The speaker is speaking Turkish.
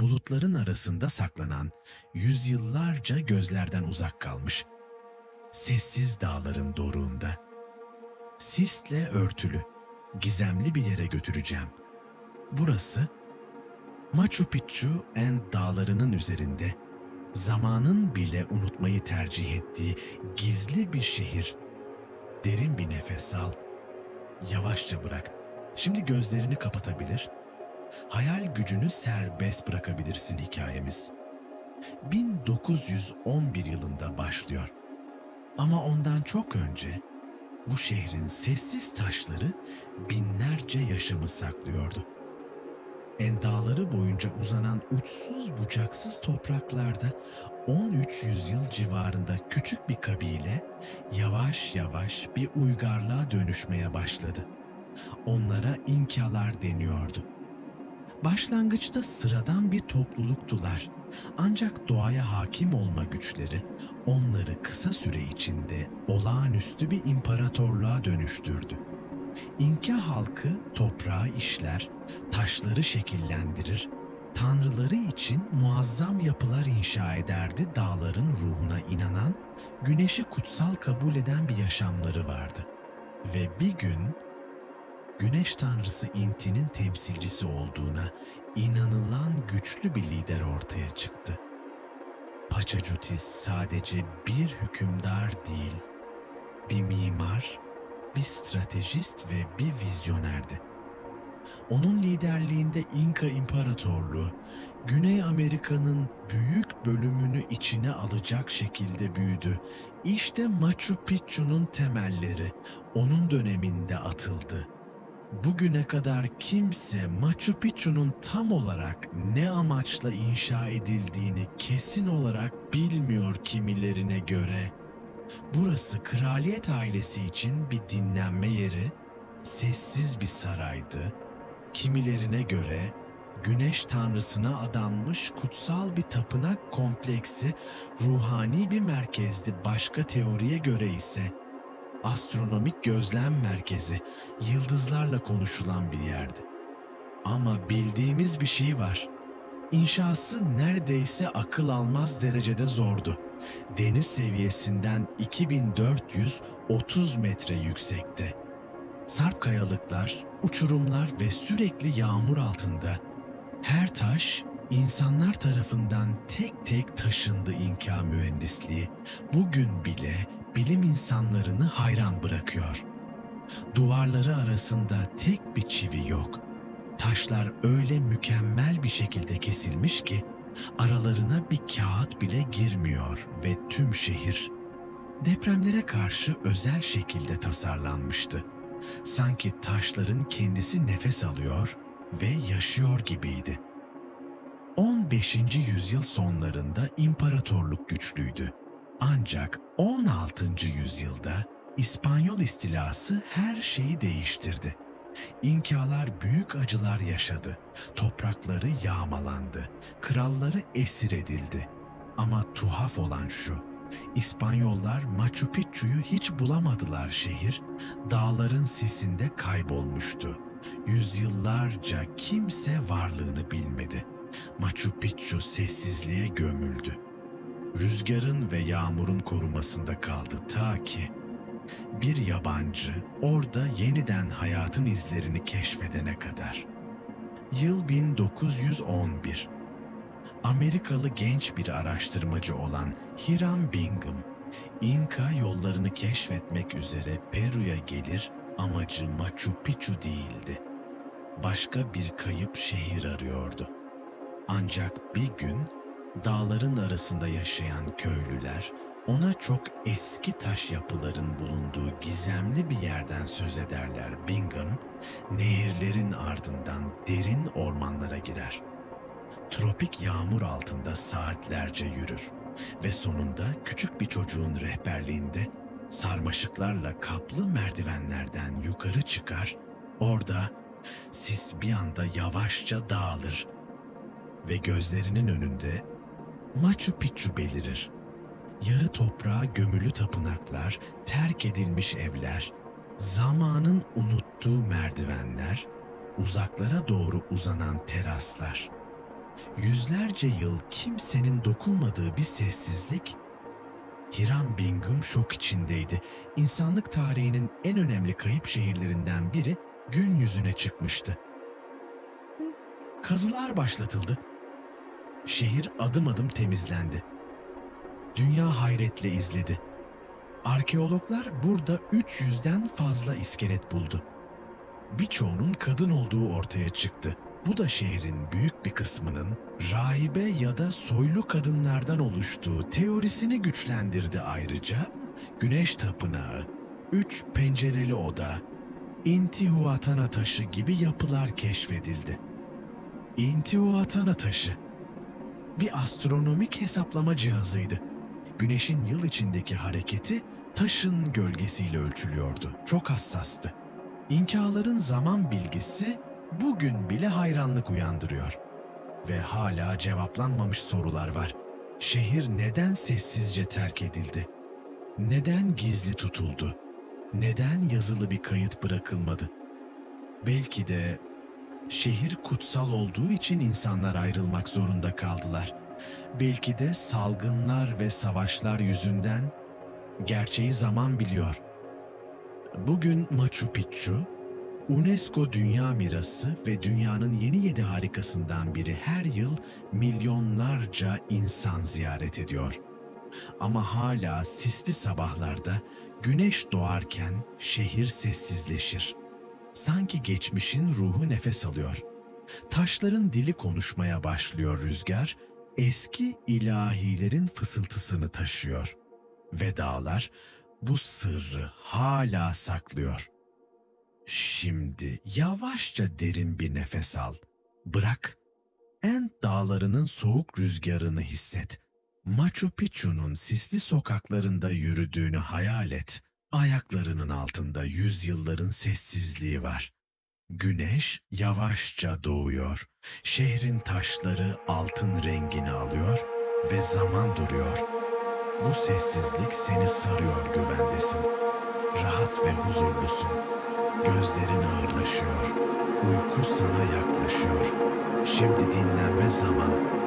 bulutların arasında saklanan, yüzyıllarca gözlerden uzak kalmış, sessiz dağların doruğunda, sisle örtülü, gizemli bir yere götüreceğim. Burası, Machu Picchu en dağlarının üzerinde, zamanın bile unutmayı tercih ettiği gizli bir şehir. Derin bir nefes al, yavaşça bırak. Şimdi gözlerini kapatabilir, hayal gücünü serbest bırakabilirsin hikayemiz. 1911 yılında başlıyor. Ama ondan çok önce bu şehrin sessiz taşları binlerce yaşamı saklıyordu. Endağları boyunca uzanan uçsuz bucaksız topraklarda 13 yüzyıl civarında küçük bir kabile yavaş yavaş bir uygarlığa dönüşmeye başladı. Onlara İnkalar deniyordu. Başlangıçta sıradan bir topluluktular. Ancak doğaya hakim olma güçleri onları kısa süre içinde olağanüstü bir imparatorluğa dönüştürdü. İnka halkı toprağı işler, taşları şekillendirir, tanrıları için muazzam yapılar inşa ederdi dağların ruhuna inanan, güneşi kutsal kabul eden bir yaşamları vardı. Ve bir gün güneş tanrısı Inti'nin temsilcisi olduğuna inanılan güçlü bir lider ortaya çıktı. Pachacuti sadece bir hükümdar değil, bir mimar, bir stratejist ve bir vizyonerdi. Onun liderliğinde İnka İmparatorluğu, Güney Amerika'nın büyük bölümünü içine alacak şekilde büyüdü. İşte Machu Picchu'nun temelleri onun döneminde atıldı. Bugüne kadar kimse Machu Picchu'nun tam olarak ne amaçla inşa edildiğini kesin olarak bilmiyor kimilerine göre. Burası kraliyet ailesi için bir dinlenme yeri, sessiz bir saraydı. Kimilerine göre güneş tanrısına adanmış kutsal bir tapınak kompleksi, ruhani bir merkezdi. Başka teoriye göre ise astronomik gözlem merkezi, yıldızlarla konuşulan bir yerdi. Ama bildiğimiz bir şey var. İnşası neredeyse akıl almaz derecede zordu. Deniz seviyesinden 2430 metre yüksekte. Sarp kayalıklar, uçurumlar ve sürekli yağmur altında. Her taş insanlar tarafından tek tek taşındı inka mühendisliği. Bugün bile bilim insanlarını hayran bırakıyor. Duvarları arasında tek bir çivi yok. Taşlar öyle mükemmel bir şekilde kesilmiş ki aralarına bir kağıt bile girmiyor ve tüm şehir depremlere karşı özel şekilde tasarlanmıştı. Sanki taşların kendisi nefes alıyor ve yaşıyor gibiydi. 15. yüzyıl sonlarında imparatorluk güçlüydü. Ancak 16. yüzyılda İspanyol istilası her şeyi değiştirdi. İnkalar büyük acılar yaşadı. Toprakları yağmalandı. Kralları esir edildi. Ama tuhaf olan şu, İspanyollar Machu Picchu'yu hiç bulamadılar şehir, dağların sisinde kaybolmuştu. Yüzyıllarca kimse varlığını bilmedi. Machu Picchu sessizliğe gömüldü. Rüzgarın ve yağmurun korumasında kaldı ta ki bir yabancı orada yeniden hayatın izlerini keşfedene kadar. Yıl 1911. Amerikalı genç bir araştırmacı olan Hiram Bingham, İnka yollarını keşfetmek üzere Peru'ya gelir amacı Machu Picchu değildi. Başka bir kayıp şehir arıyordu. Ancak bir gün dağların arasında yaşayan köylüler ona çok eski taş yapıların bulunduğu gizemli bir yerden söz ederler. Bingham, nehirlerin ardından derin ormanlara girer. Tropik yağmur altında saatlerce yürür ve sonunda küçük bir çocuğun rehberliğinde sarmaşıklarla kaplı merdivenlerden yukarı çıkar. Orada sis bir anda yavaşça dağılır ve gözlerinin önünde Machu Picchu belirir. Yarı toprağa gömülü tapınaklar, terk edilmiş evler, zamanın unuttuğu merdivenler, uzaklara doğru uzanan teraslar. Yüzlerce yıl kimsenin dokunmadığı bir sessizlik, Hiram Bingham şok içindeydi. İnsanlık tarihinin en önemli kayıp şehirlerinden biri gün yüzüne çıkmıştı. Kazılar başlatıldı. Şehir adım adım temizlendi. Dünya hayretle izledi. Arkeologlar burada 300'den fazla iskelet buldu. Birçoğunun kadın olduğu ortaya çıktı. Bu da şehrin büyük bir kısmının rahibe ya da soylu kadınlardan oluştuğu teorisini güçlendirdi ayrıca. Güneş tapınağı, üç pencereli oda, Intihuatana taşı gibi yapılar keşfedildi. Intihuatana taşı bir astronomik hesaplama cihazıydı. Güneşin yıl içindeki hareketi taşın gölgesiyle ölçülüyordu. Çok hassastı. İnkaların zaman bilgisi bugün bile hayranlık uyandırıyor. Ve hala cevaplanmamış sorular var. Şehir neden sessizce terk edildi? Neden gizli tutuldu? Neden yazılı bir kayıt bırakılmadı? Belki de şehir kutsal olduğu için insanlar ayrılmak zorunda kaldılar. Belki de salgınlar ve savaşlar yüzünden gerçeği zaman biliyor. Bugün Machu Picchu, UNESCO Dünya Mirası ve dünyanın yeni yedi harikasından biri her yıl milyonlarca insan ziyaret ediyor. Ama hala sisli sabahlarda güneş doğarken şehir sessizleşir. Sanki geçmişin ruhu nefes alıyor. Taşların dili konuşmaya başlıyor rüzgar, eski ilahilerin fısıltısını taşıyor. Ve dağlar bu sırrı hala saklıyor. Şimdi yavaşça derin bir nefes al. Bırak. En dağlarının soğuk rüzgarını hisset. Machu Picchu'nun sisli sokaklarında yürüdüğünü hayal et. Ayaklarının altında yüzyılların sessizliği var. Güneş yavaşça doğuyor. Şehrin taşları altın rengini alıyor ve zaman duruyor. Bu sessizlik seni sarıyor güvendesin. Rahat ve huzurlusun. Gözlerin ağırlaşıyor. Uyku sana yaklaşıyor. Şimdi dinlenme zaman.